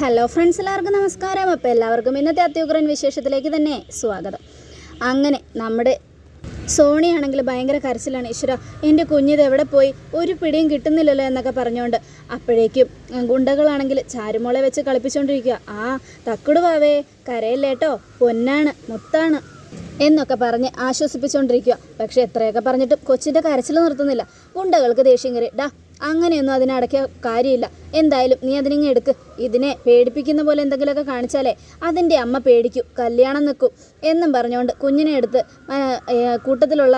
Hello friends എല്ലാവർക്കും നമസ്കാരം. അപ്പോൾ എല്ലാവർക്കും ഇന്നത്തെ അത്യുഗ്രൻ വിശേഷത്തിലേക്ക് തന്നെ സ്വാഗതം. അങ്ങനെ നമ്മുടെ സോണിയാണെങ്കിൽ ഭയങ്കര കരച്ചിലാണ്. ഈശ്വര എന്റെ കുഞ്ഞിത് എവിടെ പോയി? ഒരു പിടിയും കിട്ടുന്നില്ലല്ലോ എന്നൊക്കെ പറഞ്ഞുകൊണ്ട് അപ്പോഴേക്കും ഗുണ്ടകളാണെങ്കിൽ ചാരുമോളെ വെച്ച് കളിപ്പിച്ചുകൊണ്ടിരിക്കുക ആ തക്കുട് വാവേ കരയല്ലേട്ടോ പൊന്നാണ് മുത്താണ് എന്നൊക്കെ പറഞ്ഞ് ആശ്വസിപ്പിച്ചുകൊണ്ടിരിക്കുക പക്ഷേ എത്രയൊക്കെ പറഞ്ഞിട്ടും കൊച്ചിന്റെ കരച്ചിൽ നിർത്തുന്നില്ല. ഗുണ്ടകൾക്ക് ദേഷ്യം കയറി ഡാ അങ്ങനെയൊന്നും അതിനടക്കിയ കാര്യമില്ല. എന്തായാലും നീ അതിനിങ്ങ് എടുക്ക്. ഇതിനെ പേടിപ്പിക്കുന്ന പോലെ എന്തെങ്കിലുമൊക്കെ കാണിച്ചാലേ അതിന്റെ അമ്മ പേടിക്കും. കല്യാണം നിൽക്കും എന്നും പറഞ്ഞുകൊണ്ട് കുഞ്ഞിനെ എടുത്ത് കൂട്ടത്തിലുള്ള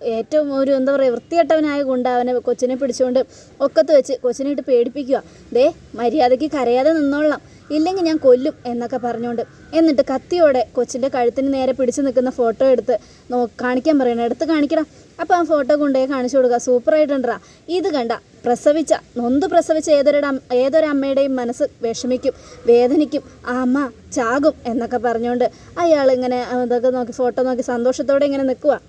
ഏറ്റവും ഒരു എന്താ പറയുക വൃത്തികെട്ടവനായ കൊണ്ട് അവനെ കൊച്ചിനെ പിടിച്ചുകൊണ്ട് ഒക്കത്ത് വെച്ച് കൊച്ചിനെ ഇട്ട് പേടിപ്പിക്കുക. ദേ മര്യാദയ്ക്ക് കരയാതെ നിന്നോളാം. ഇല്ലെങ്കിൽ ഞാൻ കൊല്ലും എന്നൊക്കെ പറഞ്ഞുകൊണ്ട് എന്നിട്ട് കത്തിയോടെ കൊച്ചിന്റെ കഴുത്തിന് നേരെ പിടിച്ചു നിൽക്കുന്ന ഫോട്ടോ എടുത്ത് നോ കാണിക്കാൻ പറയണം. എടുത്ത് കാണിക്കണം. അപ്പോൾ ആ ഫോട്ടോ കൊണ്ടുപോയി കാണിച്ചു കൊടുക്കുക. സൂപ്പറായിട്ടുണ്ടാ ഇത് കണ്ട പ്രസവിച്ച നൊന്ത് പ്രസവിച്ച ഏതൊരു ഏതൊരമ്മയുടെയും മനസ്സ് വിഷമിക്കും വേദനിക്കും. ആ അമ്മ ചാകും എന്നൊക്കെ പറഞ്ഞുകൊണ്ട് അയാൾ ഇങ്ങനെ അതൊക്കെ നോക്കി ഫോട്ടോ നോക്കി സന്തോഷത്തോടെ ഇങ്ങനെ നിൽക്കുക.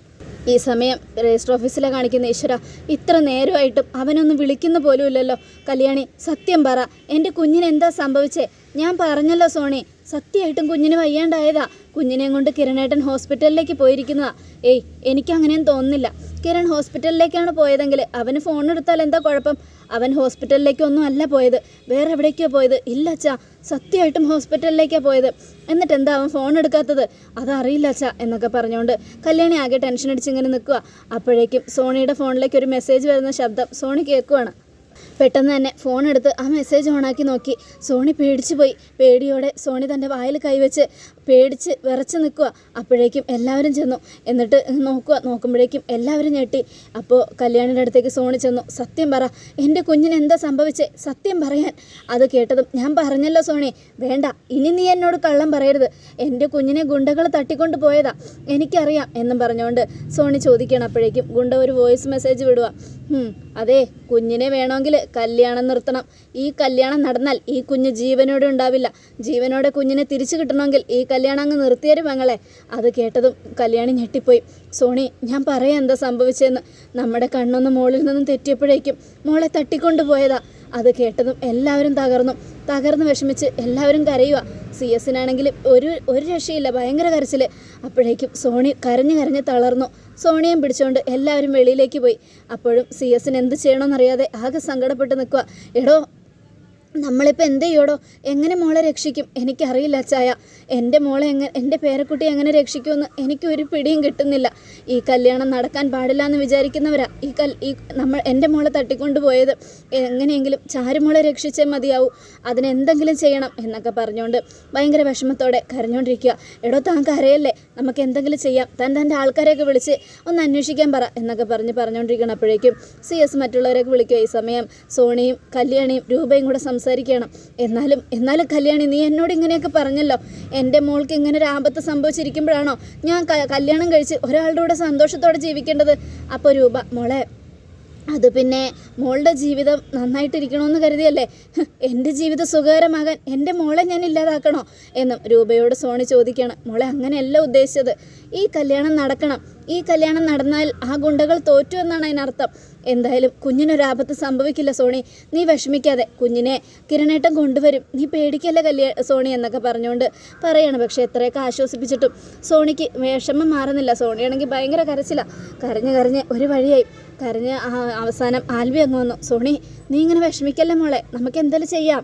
ഈ സമയം രജിസ്റ്റർ ഓഫീസിലെ കാണിക്കുന്ന ഈശ്വര ഇത്ര നേരമായിട്ടും അവനൊന്നും വിളിക്കുന്ന പോലും ഇല്ലല്ലോ. കല്യാണി സത്യം പറ. എന്റെ കുഞ്ഞിന് എന്താ സംഭവിച്ചേ? ഞാൻ പറഞ്ഞല്ലോ സോണി സത്യമായിട്ടും കുഞ്ഞിന് വയ്യാണ്ടായതാ. കുഞ്ഞിനെയും കൊണ്ട് കിരണേട്ടൻ ഹോസ്പിറ്റലിലേക്ക് പോയിരിക്കുന്നതാ. ഏയ് എനിക്ക് അങ്ങനെയും തോന്നുന്നില്ല. കിരൺ ഹോസ്പിറ്റലിലേക്കാണ് പോയതെങ്കിൽ അവന് ഫോൺ എടുത്താൽ എന്താ കുഴപ്പം? അവൻ ഹോസ്പിറ്റലിലേക്കൊന്നും അല്ല പോയത്. വേറെ എവിടേക്കോ പോയത്? ഇല്ല അച്ഛാ സത്യമായിട്ടും ഹോസ്പിറ്റലിലേക്കാണ് പോയത്. എന്നിട്ട് എന്താ അവൻ ഫോൺ എടുക്കാത്തത്? അതറിയില്ല അച്ഛാ എന്നൊക്കെ പറഞ്ഞുകൊണ്ട് കല്യാണി ആകെ ടെൻഷൻ അടിച്ച് ഇങ്ങനെ നിൽക്കുക അപ്പോഴേക്കും സോണിയുടെ ഫോണിലേക്ക് ഒരു മെസ്സേജ് വരുന്ന ശബ്ദം സോണി കേൾക്കുവാണ്. പെട്ടെന്ന് തന്നെ ഫോൺ എടുത്ത് ആ മെസ്സേജ് ഓണാക്കി നോക്കി. സോണി പേടിച്ചു പോയി പേടിയോടെ സോണി തന്റെ വായിൽ കൈവച്ച് പേടിച്ച് വിറച്ച് നിൽക്കുക. അപ്പോഴേക്കും എല്ലാവരും ചെന്നു. എന്നിട്ട് നോക്കുക. നോക്കുമ്പോഴേക്കും എല്ലാവരും ഞെട്ടി. അപ്പോൾ കല്യാണിന്റെ അടുത്തേക്ക് സോണി ചെന്നു. സത്യം പറ. എന്റെ കുഞ്ഞിന് എന്താ സംഭവിച്ചേ? സത്യം പറയാൻ. അത് കേട്ടതും ഞാൻ പറഞ്ഞല്ലോ സോണി. വേണ്ട. ഇനി നീ എന്നോട് കള്ളം പറയരുത്. എന്റെ കുഞ്ഞിനെ ഗുണ്ടകൾ തട്ടിക്കൊണ്ട് പോയതാ. എനിക്കറിയാം എന്നും പറഞ്ഞുകൊണ്ട് സോണി ചോദിക്കണം അപ്പോഴേക്കും ഗുണ്ട ഒരു വോയിസ് മെസ്സേജ് വിടുക. "ഹും, അതെ. കുഞ്ഞിനെ വേണമെങ്കിൽ കല്യാണം നിർത്തണം. ഈ കല്യാണം നടന്നാൽ ഈ കുഞ്ഞ് ജീവനോടെ ഉണ്ടാവില്ല. ജീവനോടെ കുഞ്ഞിനെ തിരിച്ചു കിട്ടണമെങ്കിൽ ഈ കല്യാണം അങ്ങ് നിർത്തിയരും ഞങ്ങളെ അത് കേട്ടതും കല്യാണി ഞെട്ടിപ്പോയി. സോണി ഞാൻ പറയാം എന്താ സംഭവിച്ചതെന്ന് നമ്മുടെ കണ്ണൊന്ന് മോളിൽ നിന്നും തെറ്റിയപ്പോഴേക്കും മോളെ തട്ടിക്കൊണ്ടു പോയതാ. അത് കേട്ടതും എല്ലാവരും തകർന്നു. തകർന്ന് വിഷമിച്ച് എല്ലാവരും കരയുക സി എസിനാണെങ്കിലും ഒരു ഒരു രക്ഷയില്ല ഭയങ്കര കരച്ചിൽ അപ്പോഴേക്കും സോണി കരഞ്ഞു കരഞ്ഞ് തളർന്നു. സോണിയും പിടിച്ചുകൊണ്ട് എല്ലാവരും വെളിയിലേക്ക് പോയി. അപ്പോഴും സി എസിന് എന്ത് ചെയ്യണമെന്നറിയാതെ ആകെ സങ്കടപ്പെട്ട് നിൽക്കുക എടോ നമ്മളിപ്പോൾ എന്ത് ചെയ്യോടോ? എങ്ങനെ മോളെ രക്ഷിക്കും? എനിക്കറിയില്ല അച്ചായ. എന്റെ മോളെ എങ്ങനെ എന്റെ പേരക്കുട്ടി എങ്ങനെ രക്ഷിക്കുമെന്ന് എനിക്കൊരു പിടിയും കിട്ടുന്നില്ല. ഈ കല്യാണം നടക്കാൻ പാടില്ല എന്ന് വിചാരിക്കുന്നവരാ. ഈ കൽ ഈ നമ്മൾ എന്റെ മോളെ തട്ടിക്കൊണ്ട് പോയത് എങ്ങനെയെങ്കിലും ചാരുമോളെ രക്ഷിച്ചേ മതിയാവൂ. അതിനെന്തെങ്കിലും ചെയ്യണം എന്നൊക്കെ പറഞ്ഞുകൊണ്ട് ഭയങ്കര വിഷമത്തോടെ കരഞ്ഞുകൊണ്ടിരിക്കുക എടോ താൻ അറിയല്ലേ നമുക്ക് എന്തെങ്കിലും ചെയ്യാം. താൻ തന്റെ ആൾക്കാരെയൊക്കെ വിളിച്ച് ഒന്ന് അന്വേഷിക്കാൻ പറ എന്നൊക്കെ പറഞ്ഞ് പറഞ്ഞുകൊണ്ടിരിക്കണം അപ്പോഴേക്കും സി എസ് മറ്റുള്ളവരെയൊക്കെ വിളിക്കുക ഈ സമയം സോണിയും കല്യാണിയും രൂപയും കൂടെ സംസാരിക്കണം. എന്നാലും എന്നാലും കല്യാണി നീ എന്നോട് ഇങ്ങനെയൊക്കെ പറഞ്ഞല്ലോ. എന്റെ മോൾക്ക് ഇങ്ങനെ ഒരു ആപത്ത് സംഭവിച്ചിരിക്കുമ്പോഴാണോ ഞാൻ കല്യാണം കഴിച്ച് ഒരാളുടെ കൂടെ സന്തോഷത്തോടെ ജീവിക്കേണ്ടത്? അപ്പോൾ രൂപ മോളെ അത് പിന്നെ മോളുടെ ജീവിതം നന്നായിട്ടിരിക്കണമെന്ന് കരുതിയല്ലേ? എന്റെ ജീവിതം സുഖകരമാകാൻ എന്റെ മോളെ ഞാൻ ഇല്ലാതാക്കണോ? എന്നും രൂപയോട് സോണി ചോദിക്കുകയാണ്. മോളെ അങ്ങനെയല്ല ഉദ്ദേശിച്ചത്. ഈ കല്യാണം നടക്കണം. ഈ കല്യാണം നടന്നാൽ ആ ഗുണ്ടകൾ തോറ്റു എന്നാണ് അതിനർത്ഥം. എന്തായാലും കുഞ്ഞിനൊരാപത്ത് സംഭവിക്കില്ല സോണി. നീ വിഷമിക്കാതെ കുഞ്ഞിനെ കിരണേട്ടം കൊണ്ടുവരും. നീ പേടിക്കല്ല കല്യാ സോണി എന്നൊക്കെ പറഞ്ഞുകൊണ്ട് പറയണം. പക്ഷേ എത്രയൊക്കെ ആശ്വസിപ്പിച്ചിട്ടും സോണിക്ക് വിഷമം മാറുന്നില്ല. സോണിയാണെങ്കിൽ ഭയങ്കര കരച്ചില്ല കരഞ്ഞ് കരഞ്ഞ് ഒരു വഴിയായി. കരഞ്ഞ് അവസാനം ആൽവി അങ്ങ് വന്നു. സോണി നീ ഇങ്ങനെ വിഷമിക്കല്ലേ മോളെ? നമുക്ക് എന്തായാലും ചെയ്യാം.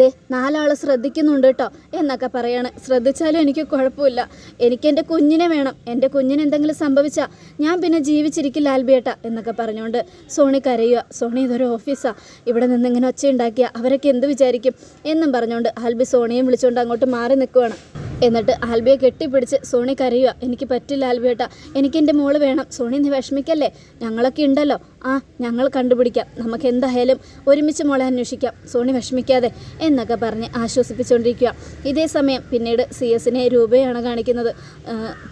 ദേ നാലാൾ ശ്രദ്ധിക്കുന്നുണ്ട് കേട്ടോ എന്നൊക്കെ പറയാണ്. ശ്രദ്ധിച്ചാലും എനിക്ക് കുഴപ്പമില്ല. എനിക്ക് എന്റെ കുഞ്ഞിനെ വേണം. എന്റെ കുഞ്ഞിന് എന്തെങ്കിലും സംഭവിച്ചാൽ ഞാൻ പിന്നെ ജീവിച്ചിരിക്കില്ല ആൽബിയേട്ട എന്നൊക്കെ പറഞ്ഞുകൊണ്ട് സോണി കരയുക സോണി ഇതൊരു ഓഫീസാണ് ഇവിടെ നിന്ന് ഇങ്ങനെ ഒച്ച ഉണ്ടാക്കിയ അവരൊക്കെ എന്ത് വിചാരിക്കും എന്നും പറഞ്ഞുകൊണ്ട് ആൽബി സോണിയും വിളിച്ചുകൊണ്ട് അങ്ങോട്ട് മാറി നിൽക്കുവാണ്. എന്നിട്ട് ആൽബിയെ കെട്ടിപ്പിടിച്ച് സോണി കരയുക എനിക്ക് പറ്റില്ല ആൽബിയേട്ട. എനിക്ക് എന്റെ മോൾ വേണം. സോണി നീ വിഷമിക്കല്ലേ? ഞങ്ങളൊക്കെ ഉണ്ടല്ലോ. ആ ഞങ്ങൾ കണ്ടുപിടിക്കാം. നമുക്ക് എന്തായാലും ഒരുമിച്ച് മോളെ അന്വേഷിക്കാം. സോണി വിഷമിക്കാതെ എന്നൊക്കെ പറഞ്ഞ് ആശ്വസിപ്പിച്ചുകൊണ്ടിരിക്കുക ഇതേ സമയം പിന്നീട് സി എസിനെ രൂപയാണ് കാണിക്കുന്നത്.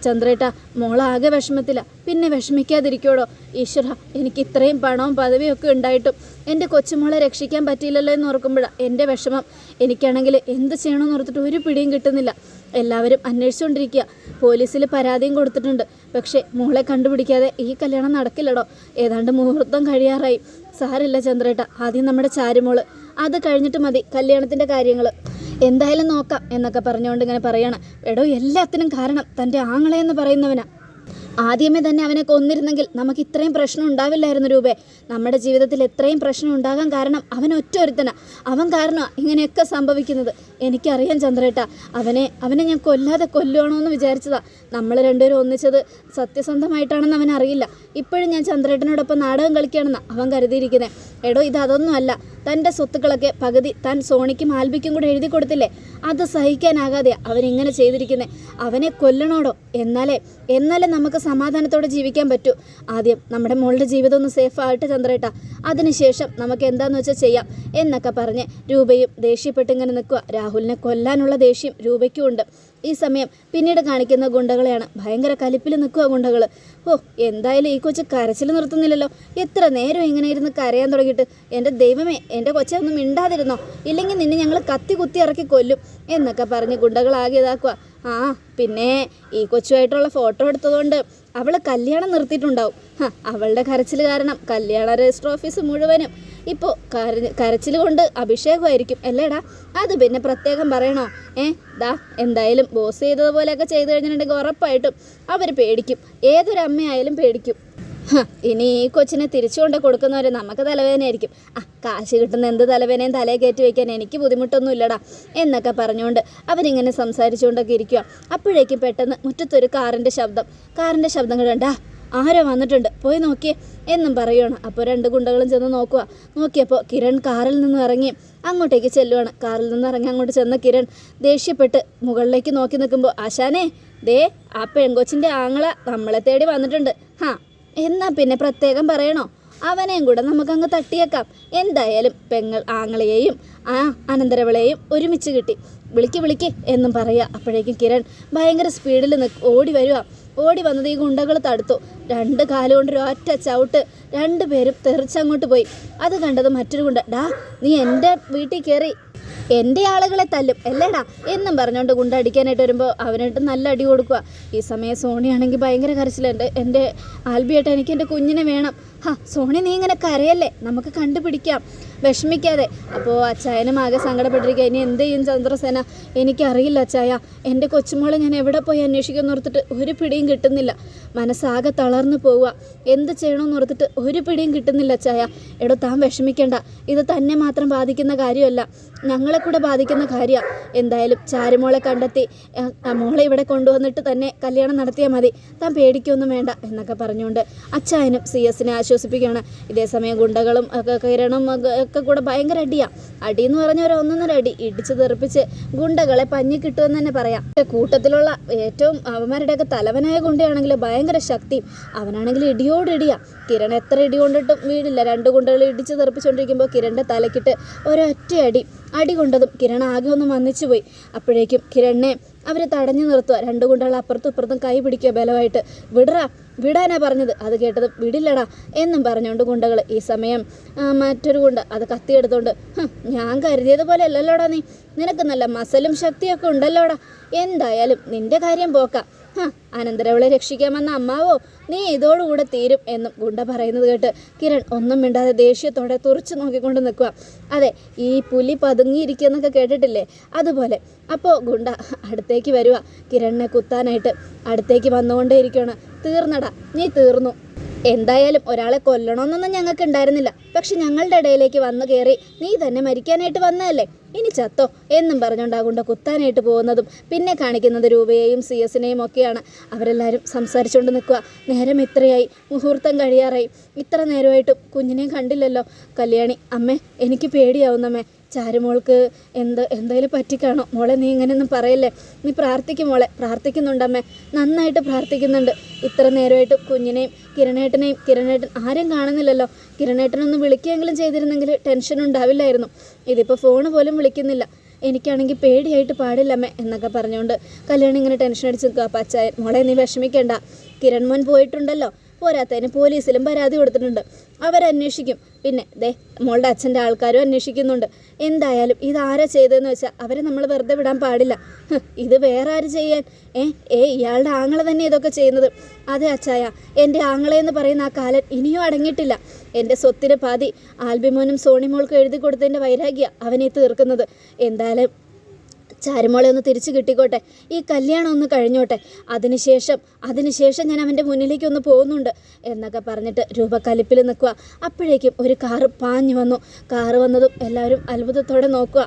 ചന്ദ്രേട്ട മോളാകെ വിഷമത്തില്ല പിന്നെ വിഷമിക്കാതിരിക്കോടോ ഈശ്വര എനിക്ക് ഇത്രയും പണവും പദവിയും ഒക്കെ ഉണ്ടായിട്ടും എന്റെ കൊച്ചുമോളെ രക്ഷിക്കാൻ പറ്റിയില്ലല്ലോ എന്ന് ഓർക്കുമ്പോഴാണ് എന്റെ വിഷമം. എനിക്കാണെങ്കിൽ എന്ത് ചെയ്യണമെന്ന് ഓർത്തിട്ട് ഒരു പിടിയും കിട്ടുന്നില്ല. എല്ലാവരും അന്വേഷിച്ചുകൊണ്ടിരിക്കുക. പോലീസിൽ പരാതിയും കൊടുത്തിട്ടുണ്ട്. പക്ഷേ മോളെ കണ്ടുപിടിക്കാതെ ഈ കല്യാണം നടക്കില്ലടോ. ഏതാണ്ട് മുഹൂർത്തം കഴിയാറായി. സാറില്ല ചന്ദ്രേട്ട ആദ്യം നമ്മുടെ ചാരുമോൾ. അത് കഴിഞ്ഞിട്ട് മതി കല്യാണത്തിന്റെ കാര്യങ്ങൾ എന്തായാലും നോക്കാം എന്നൊക്കെ പറഞ്ഞുകൊണ്ട് ഇങ്ങനെ പറയണം. എടോ എല്ലാത്തിനും കാരണം തന്റെ ആങ്ങളെ എന്ന് പറയുന്നവനാ. ആദ്യമേ തന്നെ അവനെ കൊന്നിരുന്നെങ്കിൽ നമുക്ക് ഇത്രയും പ്രശ്നം ഉണ്ടാവില്ലായിരുന്നു രൂപേ. നമ്മുടെ ജീവിതത്തിൽ എത്രയും പ്രശ്നം ഉണ്ടാകാൻ കാരണം അവൻ ഒറ്റ ഒരുത്തനാ. അവൻ കാരണമാണ് ഇങ്ങനെയൊക്കെ സംഭവിക്കുന്നത്. എനിക്കറിയാം ചന്ദ്രേട്ട. അവനെ അവനെ ഞാൻ കൊല്ലാതെ കൊല്ലുകയാണോ എന്ന് വിചാരിച്ചതാ. നമ്മൾ രണ്ടുപേരും ഒന്നിച്ചത് സത്യസന്ധമായിട്ടാണെന്ന് അവനറിയില്ല ഇപ്പോഴും ഞാൻ ചന്ദ്രേട്ടനോടൊപ്പം നാടകം കളിക്കുകയാണെന്ന് അവൻ കരുതിയിരിക്കുന്നത് എടോ ഇത് അതൊന്നുമല്ല തന്റെ സ്വത്തുക്കളൊക്കെ പകുതി താൻ സോണിക്കും ആൽബിക്കും കൂടെ എഴുതി കൊടുത്തില്ലേ? അത് സഹിക്കാനാകാതെ അവനിങ്ങനെ ചെയ്തിരിക്കുന്നത് അവനെ കൊല്ലണോടോ? എന്നാലേ എന്നാലേ നമുക്ക് സമാധാനത്തോടെ ജീവിക്കാൻ പറ്റൂ. ആദ്യം നമ്മുടെ മോളുടെ ജീവിതം ഒന്ന് സേഫ് ആയിട്ട് ചന്ദ്രേട്ട. അതിനുശേഷം നമുക്ക് എന്താണെന്ന് വെച്ചാൽ ചെയ്യാം. എന്നൊക്കെ പറഞ്ഞ് രൂപയും ദേഷ്യപ്പെട്ടിങ്ങനെ നിൽക്കുക രാഹുലിനെ കൊല്ലാനുള്ള ദേഷ്യം രൂപയ്ക്കും ഉണ്ട് ഈ സമയം പിന്നീട് കാണിക്കുന്ന ഗുണ്ടകളെയാണ്. ഭയങ്കര കലിപ്പിൽ നിൽക്കുക ഗുണ്ടകൾ ഓ എന്തായാലും ഈ കൊച്ചു കരച്ചിൽ നിർത്തുന്നില്ലല്ലോ. എത്ര നേരം ഇങ്ങനെ ഇരുന്ന് കരയാൻ തുടങ്ങിയിട്ട്? എന്റെ ദൈവമേ എന്റെ കൊച്ചെ ഒന്നും മിണ്ടാതിരുന്നോ? ഇല്ലെങ്കിൽ നിന്നെ ഞങ്ങൾ കത്തി കുത്തി ഇറക്കി കൊല്ലും എന്നൊക്കെ പറഞ്ഞ് ഗുണ്ടകളാകെ ഇതാക്കുക ആ പിന്നെ ഈ കൊച്ചുമായിട്ടുള്ള ഫോട്ടോ എടുത്തതുകൊണ്ട് അവൾ കല്യാണം നിർത്തിയിട്ടുണ്ടാവും. അവളുടെ കരച്ചിൽ കാരണം കല്യാണ രജിസ്റ്റർ ഓഫീസ് മുഴുവനും ഇപ്പോൾ കര കരച്ചിൽ കൊണ്ട് അഭിഷേകമായിരിക്കും. അല്ലേടാ അത് പിന്നെ പ്രത്യേകം പറയണോ? ഏ ദാ എന്തായാലും ബോസ് ചെയ്തതുപോലെയൊക്കെ ചെയ്തു കഴിഞ്ഞിട്ടുണ്ടെങ്കിൽ ഉറപ്പായിട്ടും അവർ പേടിക്കും. ഏതൊരു അമ്മയായാലും പേടിക്കും ഇനി ഈ കൊച്ചിനെ തിരിച്ചു കൊണ്ട് നമുക്ക് തലവേദനയായിരിക്കും. ആ കാശ് കിട്ടുന്ന എന്ത് തലവേദനയും തലയെ കയറ്റി വയ്ക്കാൻ എനിക്ക് ബുദ്ധിമുട്ടൊന്നും ഇല്ലടാ എന്നൊക്കെ പറഞ്ഞുകൊണ്ട് അവരിങ്ങനെ സംസാരിച്ചുകൊണ്ടൊക്കെ ഇരിക്കുക അപ്പോഴേക്കും പെട്ടെന്ന് മുറ്റത്തൊരു കാറിന്റെ ശബ്ദം. കാറിന്റെ ശബ്ദം കണ്ടാ? ആരോ വന്നിട്ടുണ്ട്. പോയി നോക്കിയേ എന്നും പറയുവാണ്. അപ്പോൾ രണ്ട് ഗുണ്ടകളും ചെന്ന് നോക്കുക നോക്കിയപ്പോൾ കിരൺ കാറിൽ നിന്ന് ഇറങ്ങി അങ്ങോട്ടേക്ക് ചെല്ലുവാണ്. കാറിൽ നിന്ന് ഇറങ്ങി അങ്ങോട്ട് ചെന്ന കിരൺ ദേഷ്യപ്പെട്ട് മുകളിലേക്ക് നോക്കി നിൽക്കുമ്പോൾ ആശാനെ ദേ ആ പെൺകൊച്ചിന്റെ ആങ്ങള നമ്മളെ തേടി വന്നിട്ടുണ്ട്. ഹാ എന്നാ പിന്നെ പ്രത്യേകം പറയണോ? അവനെയും കൂടെ നമുക്കങ്ങ് തട്ടിയേക്കാം. എന്തായാലും പെങ്ങൾ ആങ്ങളെയും ആ അനന്തരവളെയും ഒരുമിച്ച് കിട്ടി. വിളിക്ക് വിളിക്ക് എന്നും പറയുക. അപ്പോഴേക്കും കിരൺ ഭയങ്കര സ്പീഡിൽ ഓടി വരിക ഓടി വന്നത് ഈ ഗുണ്ടകൾ തടുത്തു. രണ്ട് കാലുകൊണ്ട് ഒരു ഒറ്റ ചവിട്ട് രണ്ടുപേരും തെറിച്ചങ്ങോട്ട് പോയി. അത് കണ്ടത് മറ്റൊരു ഗുണ്ട. ഡാ നീ എന്റെ വീട്ടിൽ കയറി എന്റെ ആളുകളെ തല്ലും. അല്ലേടാ? എന്നും പറഞ്ഞുകൊണ്ട് ഗുണ്ട അടിക്കാനായിട്ട് വരുമ്പോൾ അവനായിട്ട് നല്ല അടി കൊടുക്കുക ഈ സമയം സോണിയാണെങ്കിൽ ഭയങ്കര കരച്ചിലുണ്ട് എന്റെ ആൽബിയായിട്ട് എനിക്ക് എന്റെ കുഞ്ഞിനെ വേണം. ഹാ സോണി നീ ഇങ്ങനെ കരയല്ലേ? നമുക്ക് കണ്ടുപിടിക്കാം. വിഷമിക്കാതെ. അപ്പോൾ അച്ചായനും ആകെ സങ്കടപ്പെട്ടിരിക്കുക ഇനി എന്ത് ചെയ്യും ചന്ദ്രസേന? എനിക്കറിയില്ല അച്ചായ. എന്റെ കൊച്ചുമോളെ ഞാൻ എവിടെ പോയി അന്വേഷിക്കുമെന്ന് ഓർത്തിട്ട് ഒരു പിടിയും കിട്ടുന്നില്ല. മനസ്സാകെ തളർന്നു പോവുക. എന്ത് ചെയ്യണമെന്ന് ഓർത്തിട്ട് ഒരു പിടിയും കിട്ടുന്നില്ല അച്ചായ. എടോ താൻ വിഷമിക്കേണ്ട. ഇത് തന്നെ മാത്രം ബാധിക്കുന്ന കാര്യമല്ല. ഞങ്ങളെ കൂടെ ബാധിക്കുന്ന കാര്യമാണ് എന്തായാലും ചാരുമോളെ കണ്ടെത്തി മോളെ ഇവിടെ കൊണ്ടുവന്നിട്ട് തന്നെ കല്യാണം നടത്തിയാൽ മതി. താൻ പേടിക്കൊന്നും വേണ്ട എന്നൊക്കെ പറഞ്ഞുകൊണ്ട് അച്ചായനും സി എസിനെ ആശ്വസിപ്പിക്കുകയാണ്. ഇതേസമയം ഗുണ്ടകളും കിരണും ഒക്കെ കൂടെ ഭയങ്കര അടിയാ. അടി പറഞ്ഞ ഒരു ഒന്നൊന്നര അടി. ഇടിച്ച് തെറിപ്പിച്ച് ഗുണ്ടകളെ പഞ്ഞി കിട്ടുമെന്ന് തന്നെ പറയാം. കൂട്ടത്തിലുള്ള ഏറ്റവും അവന്മാരുടെയൊക്കെ തലവനായ ഗുണ്ടയാണെങ്കിൽ ഭയങ്കര ശക്തി അവനാണെങ്കിൽ ഇടിയോടിടിയാ കിരൺ എത്ര ഇടി കൊണ്ടിട്ടും വീടില്ല. രണ്ട് ഗുണ്ടകൾ ഇടിച്ച് തെറിപ്പിച്ചുകൊണ്ടിരിക്കുമ്പോൾ കിരണിന്റെ തലക്കിട്ട് ഒരൊറ്റ അടി. അടി കൊണ്ടതും കിരൺ ആകെ ഒന്ന് മന്നിച്ചു പോയി അപ്പോഴേക്കും കിരണിനെ അവർ തടഞ്ഞു നിർത്തുക. രണ്ടു കുണ്ടകൾ അപ്പുറത്തും ഇപ്പുറത്തും കൈ പിടിക്കുക ബലമായിട്ട്. വിടറ വിടാനാ പറഞ്ഞത്. അത് കേട്ടത് വിടില്ലടാ എന്നും പറഞ്ഞുകൊണ്ട് ഗുണ്ടകൾ ഈ സമയം മറ്റൊരു ഗുണ്ട അത് കത്തിയെടുത്തോണ്ട് ഞാൻ ഞാൻ കരുതിയതുപോലെ അല്ലല്ലോടാ നീ. നിനക്ക് നല്ല മസലും ശക്തിയൊക്കെ ഉണ്ടല്ലോടാ. എന്തായാലും നിന്റെ കാര്യം പോക്കാം. അനന്തരവളെ രക്ഷിക്കാമെന്ന അമ്മാവോ? നീ ഇതോടുകൂടെ തീരും എന്നും ഗുണ്ട പറയുന്നത് കേട്ട് കിരൺ ഒന്നും മിണ്ടാതെ ദേഷ്യത്തോടെ തുറച്ചു നോക്കിക്കൊണ്ട് നിൽക്കുക അതെ ഈ പുലി പതുങ്ങിയിരിക്കുന്നൊക്കെ കേട്ടിട്ടില്ലേ? അതുപോലെ. അപ്പോൾ ഗുണ്ട അടുത്തേക്ക് വരുക കിരണിനെ കുത്താനായിട്ട് അടുത്തേക്ക് വന്നുകൊണ്ടേ ഇരിക്കുകയാണ് തീർന്നടാ നീ തീർന്നു. എന്തായാലും ഒരാളെ കൊല്ലണമെന്നൊന്നും ഞങ്ങൾക്ക് ഉണ്ടായിരുന്നില്ല. പക്ഷെ ഞങ്ങളുടെ ഇടയിലേക്ക് വന്നു കയറി നീ തന്നെ മരിക്കാനായിട്ട് വന്നതല്ലേ? ഇനി ചത്തോ? എന്നും പറഞ്ഞുണ്ടാകൊണ്ട് കുത്താനായിട്ട് പോകുന്നതും. പിന്നെ കാണിക്കുന്നത് രൂപയെയും സി എസിനെയും ഒക്കെയാണ്. അവരെല്ലാവരും സംസാരിച്ചുകൊണ്ട് നിൽക്കുക. നേരം ഇത്രയായി മുഹൂർത്തം കഴിയാറായി. ഇത്ര നേരമായിട്ടും കുഞ്ഞിനെയും കണ്ടില്ലല്ലോ. കല്യാണി അമ്മേ എനിക്ക് പേടിയാവുന്നമ്മേ. ചാരുമോൾക്ക് എന്ത് എന്തായാലും പറ്റിക്കാണോ? മോളെ നീ ഇങ്ങനെയൊന്നും പറയല്ലേ? നീ പ്രാർത്ഥിക്കും മോളെ. പ്രാർത്ഥിക്കുന്നുണ്ടമ്മേ. നന്നായിട്ട് പ്രാർത്ഥിക്കുന്നുണ്ട്. ഇത്ര നേരമായിട്ട് കുഞ്ഞിനെയും കിരണേട്ടനെയും കിരണേട്ടൻ ആരും കാണുന്നില്ലല്ലോ. കിരണേട്ടനൊന്ന് വിളിക്കുകയെങ്കിലും ചെയ്തിരുന്നെങ്കിൽ ടെൻഷൻ ഉണ്ടാവില്ലായിരുന്നു. ഇതിപ്പോൾ ഫോണ് പോലും വിളിക്കുന്നില്ല. എനിക്കാണെങ്കിൽ പേടിയായിട്ട് പാടില്ലമ്മേ എന്നൊക്കെ പറഞ്ഞുകൊണ്ട് കല്യാണം ഇങ്ങനെ ടെൻഷൻ അടിച്ച് നിൽക്കുക പച്ചായ മോളെ നീ വിഷമിക്കേണ്ട. കിരൺ മോൻ പോയിട്ടുണ്ടല്ലോ. പോരാത്തതിന് പോലീസിലും പരാതി കൊടുത്തിട്ടുണ്ട്. അവരന്വേഷിക്കും. പിന്നെ ദേ മോളുടെ അച്ഛന്റെ ആൾക്കാരും അന്വേഷിക്കുന്നുണ്ട്. എന്തായാലും ഇതാരാ ചെയ്തതെന്ന് വെച്ചാൽ അവരെ നമ്മൾ വെറുതെ വിടാൻ പാടില്ല. ഇത് വേറെ ആര് ചെയ്യാൻ? ഏ ഏ ഇയാളുടെ ആങ്ങളെ തന്നെ ഇതൊക്കെ ചെയ്യുന്നത്. അതെ അച്ചായ എന്റെ ആങ്ങളെ എന്ന് പറയുന്ന ആ കാലൻ ഇനിയും അടങ്ങിയിട്ടില്ല. എന്റെ സ്വത്തിന് പാതി ആൽബിമോനും സോണിമോൾക്കും എഴുതി കൊടുത്തതിന്റെ വൈരാഗ്യ അവനെ തീർക്കുന്നത്. എന്തായാലും ചാരുമോളെ ഒന്ന് തിരിച്ചു കിട്ടിക്കോട്ടെ. ഈ കല്യാണം ഒന്ന് കഴിഞ്ഞോട്ടെ. അതിനുശേഷം അതിനുശേഷം ഞാൻ അവന്റെ മുന്നിലേക്ക് ഒന്ന് പോകുന്നുണ്ട് എന്നൊക്കെ പറഞ്ഞിട്ട് രൂപ കലിപ്പിൽ നിൽക്കുക. അപ്പോഴേക്കും ഒരു കാറ് പാഞ്ഞു വന്നു. കാറ് വന്നതും എല്ലാവരും അത്ഭുതത്തോടെ നോക്കുക.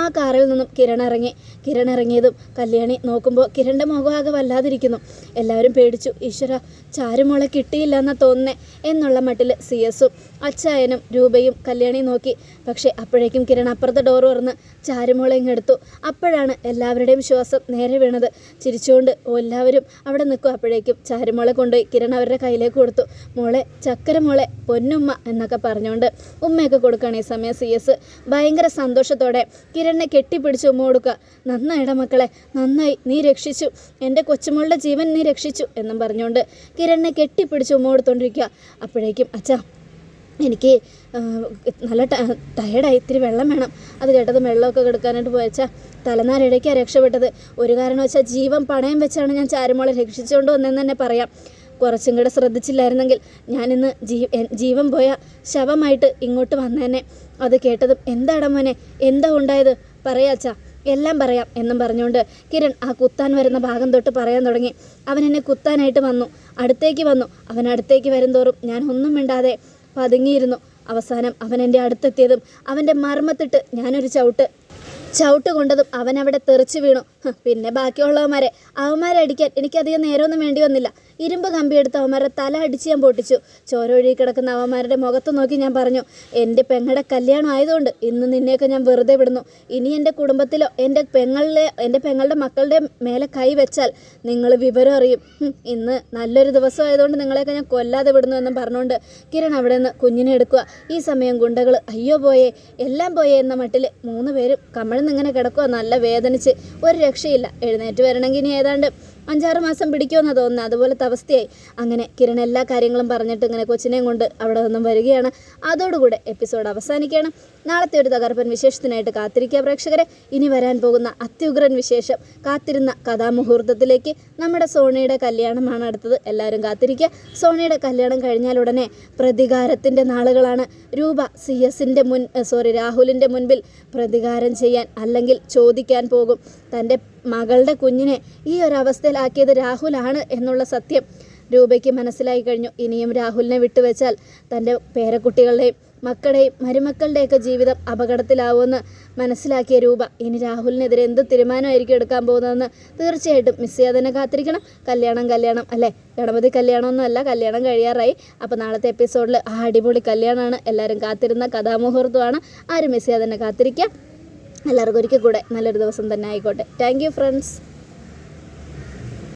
ആ കാറിൽ നിന്നും കിരൺ ഇറങ്ങി. കിരൺ ഇറങ്ങിയതും കല്യാണി നോക്കുമ്പോൾ കിരണിന്റെ മുഖമാകെ വല്ലാതിരിക്കുന്നു. എല്ലാവരും പേടിച്ചു. ഈശ്വര ചാരുമോളെ കിട്ടിയില്ല എന്നാ തോന്നുന്നേ എന്നുള്ള മട്ടിൽ സി എസും അച്ചായനും രൂപയും കല്യാണി നോക്കി. പക്ഷേ അപ്പോഴേക്കും കിരൺ അപ്പുറത്തെ ഡോർ തുറന്ന് ചാരുമോളെ ഇങ്ങെടുത്തു അപ്പോഴാണ് എല്ലാവരുടെയും ശ്വാസം നേരെ വീണത്. ചിരിച്ചുകൊണ്ട് എല്ലാവരും അവിടെ നിൽക്കും. അപ്പോഴേക്കും ചാരുമോളെ കൊണ്ടുപോയി കിരൺ അവരുടെ കയ്യിലേക്ക് കൊടുത്തു. മോളെ ചക്കര മോളെ പൊന്നുമ്മ എന്നൊക്കെ പറഞ്ഞുകൊണ്ട് ഉമ്മയൊക്കെ കൊടുക്കുകയാണ് ഈ സമയം സി എസ് ഭയങ്കര സന്തോഷത്തോടെ കിരണിനെ കെട്ടിപ്പിടിച്ചു ഉമ്മ നന്നായിട മക്കളെ നന്നായി. നീ രക്ഷിച്ചു. എന്റെ കൊച്ചുമോളുടെ ജീവൻ നീ രക്ഷിച്ചു എന്നും പറഞ്ഞുകൊണ്ട് കിരണിനെ കെട്ടിപ്പിടിച്ച് ഉമ്മ അപ്പോഴേക്കും അച്ഛാ എനിക്ക് നല്ല ടയർഡായി ഇത്തിരി വെള്ളം വേണം. അത് കേട്ടത് വെള്ളമൊക്കെ കെടുക്കാനായിട്ട് പോയച്ചാൽ തലനാരിടയ്ക്കാണ് രക്ഷപ്പെട്ടത്. ഒരു കാരണം വെച്ചാൽ ജീവൻ പണയം വെച്ചാണ് ഞാൻ ചാരുമോളെ രക്ഷിച്ചുകൊണ്ട് വന്നതെന്ന് തന്നെ പറയാം. കുറച്ചും കൂടെ ശ്രദ്ധിച്ചില്ലായിരുന്നെങ്കിൽ ഞാനിന്ന് ജീ ജീവൻ പോയ ശവമായിട്ട് ഇങ്ങോട്ട് വന്നേനെ. അത് കേട്ടതും എന്താടാ മോനെ എന്താ ഉണ്ടായത്? പറയാച്ച എല്ലാം പറയാം എന്നും പറഞ്ഞുകൊണ്ട് കിരൺ ആ കുത്താൻ വരുന്ന ഭാഗം തൊട്ട് പറയാൻ തുടങ്ങി. അവൻ എന്നെ കുത്താനായിട്ട് വന്നു അടുത്തേക്ക് വന്നു. അവൻ അടുത്തേക്ക് വരുംതോറും ഞാൻ ഒന്നും മിണ്ടാതെ പതുങ്ങിയിരുന്നു. അവസാനം അവൻ എന്റെ അടുത്തെത്തിയതും അവന്റെ മർമ്മത്തിട്ട് ഞാനൊരു ചവിട്ട് ചവിട്ട് കൊണ്ടതും അവൻ അവിടെ തെറിച്ചു വീണു. പിന്നെ ബാക്കിയുള്ളവന്മാരെ. അവന്മാരെ അടിക്കാൻ എനിക്കധികം നേരമൊന്നും വേണ്ടി വന്നില്ല. ഇരുമ്പ് കമ്പിയെടുത്ത് അവന്മാരെ തല അടിച്ച് ഞാൻ പൊട്ടിച്ചു. ചോരൊഴുകി കിടക്കുന്ന അവന്മാരുടെ മുഖത്ത് നോക്കി ഞാൻ പറഞ്ഞു എന്റെ പെങ്ങളുടെ കല്യാണം ആയതുകൊണ്ട് ഇന്ന് നിന്നെയൊക്കെ ഞാൻ വെറുതെ വിടുന്നു. ഇനി എന്റെ കുടുംബത്തിലോ എന്റെ പെങ്ങളിലെ എന്റെ പെങ്ങളുടെ മക്കളുടെ മേലെ കൈ വെച്ചാൽ നിങ്ങൾ വിവരം അറിയും. ഇന്ന് നല്ലൊരു ദിവസം ആയതുകൊണ്ട് നിങ്ങളെയൊക്കെ ഞാൻ കൊല്ലാതെ വിടുന്നു എന്നും പറഞ്ഞുകൊണ്ട് കിരൺ അവിടെ നിന്ന് കുഞ്ഞിനെ എടുക്കുക. ഈ സമയം ഗുണ്ടകൾ അയ്യോ പോയേ എല്ലാം പോയേ എന്ന മട്ടിൽ മൂന്ന് പേരും കമഴ്ന്ന് ഇങ്ങനെ കിടക്കുക നല്ല വേദനിച്ച്. ഒരു രക്ഷയില്ല. എഴുന്നേറ്റ് വരണമെങ്കിൽ ഇനി ഏതാണ്ട് അഞ്ചാറ് മാസം പിടിക്കുമെന്നാണ് തോന്നുന്നത്. അതുപോലത്തെ അവസ്ഥയായി അങ്ങനെ കിരൺ എല്ലാ കാര്യങ്ങളും പറഞ്ഞിട്ട് ഇങ്ങനെ കൊച്ചിനെയും കൊണ്ട് അവിടെ നിന്നും വരികയാണ്. അതോടുകൂടെ എപ്പിസോഡ് അവസാനിക്കുകയാണ്. നാളത്തെ ഒരു തകർപ്പൻ വിശേഷത്തിനായിട്ട് കാത്തിരിക്കുക പ്രേക്ഷകരെ. ഇനി വരാൻ പോകുന്ന അത്യുഗ്രൻ വിശേഷം. കാത്തിരുന്ന കഥാമുഹൂർത്തത്തിലേക്ക് നമ്മുടെ സോണിയുടെ കല്യാണമാണ് അടുത്തത്. എല്ലാവരും കാത്തിരിക്കുക. സോണിയുടെ കല്യാണം കഴിഞ്ഞാൽ ഉടനെ പ്രതികാരത്തിന്റെ നാളുകളാണ്. രൂപ സി എസിന്റെ മുൻ സോറി രാഹുലിന്റെ മുൻപിൽ പ്രതികാരം ചെയ്യാൻ അല്ലെങ്കിൽ ചോദിക്കാൻ പോകും. തന്റെ മകളുടെ കുഞ്ഞിനെ ഈ ഒരു അവസ്ഥയിലാക്കിയത് രാഹുലാണ് എന്നുള്ള സത്യം രൂപയ്ക്ക് മനസ്സിലായി കഴിഞ്ഞു. ഇനിയും രാഹുലിനെ വിട്ടുവെച്ചാൽ തന്റെ പേരക്കുട്ടികളുടെയും മക്കളുടെയും മരുമക്കളുടെയൊക്കെ ജീവിതം അപകടത്തിലാവുമെന്ന് മനസ്സിലാക്കിയ രൂപ ഇനി രാഹുലിനെതിരെ എന്ത് തീരുമാനമായിരിക്കും എടുക്കാൻ പോകുന്നതെന്ന് തീർച്ചയായിട്ടും മിസ് ചെയ്യാതെ തന്നെ കാത്തിരിക്കണം. കല്യാണം കല്യാണം അല്ലേ? ഗണപതി കല്യാണമൊന്നും അല്ല കല്യാണം കഴിയാറായി. അപ്പോൾ നാളത്തെ എപ്പിസോഡിൽ ആ അടിപൊളി കല്യാണമാണ് എല്ലാവരും കാത്തിരുന്ന കഥാമുഹൂർത്തമാണ്. ആരും മിസ് ചെയ്യാതെ തന്നെ കാത്തിരിക്കുക എല്ലാവർക്കും ഒരിക്കൽ കൂടെ നല്ലൊരു ദിവസം തന്നെ ആയിക്കോട്ടെ. Thank friends